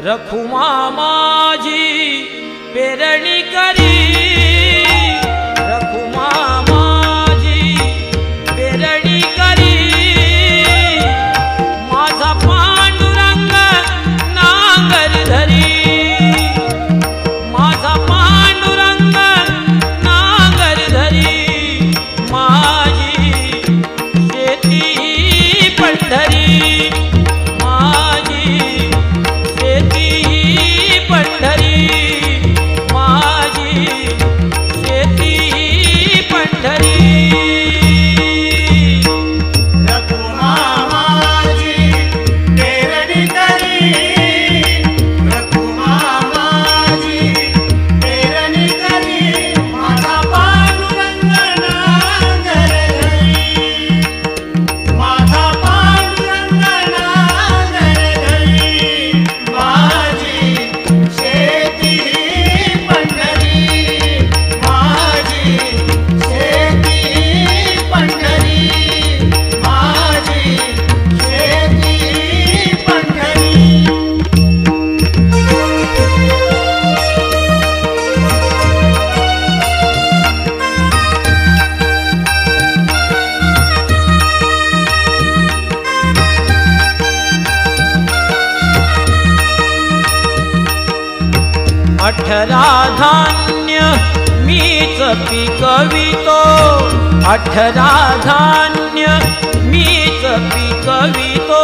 मा जी अठरा धान्य मीच पिकवितो अठरा धान्य मीच पिकवितो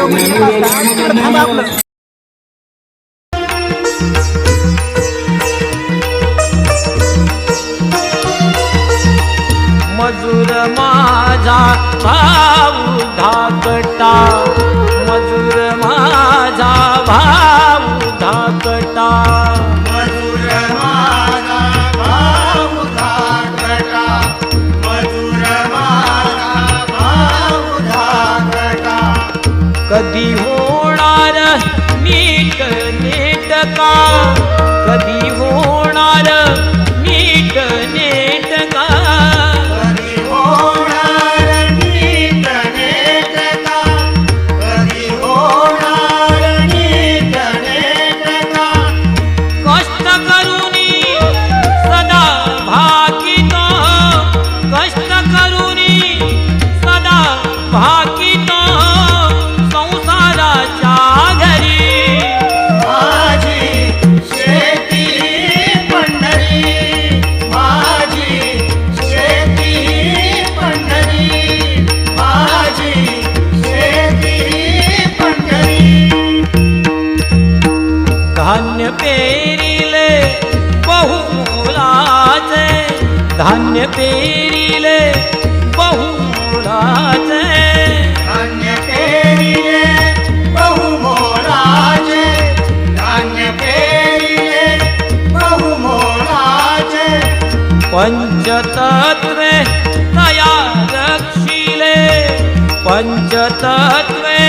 आपलं मजूर माझा धाकटा. का? कधी धान्य पेरिले बहुमोलाचे. धान्य पेरिले बहुमोलाचे. धान्य पेरिले बहुमोलाचे. पंचतत्वे तया रक्षिले. पंचतत्वे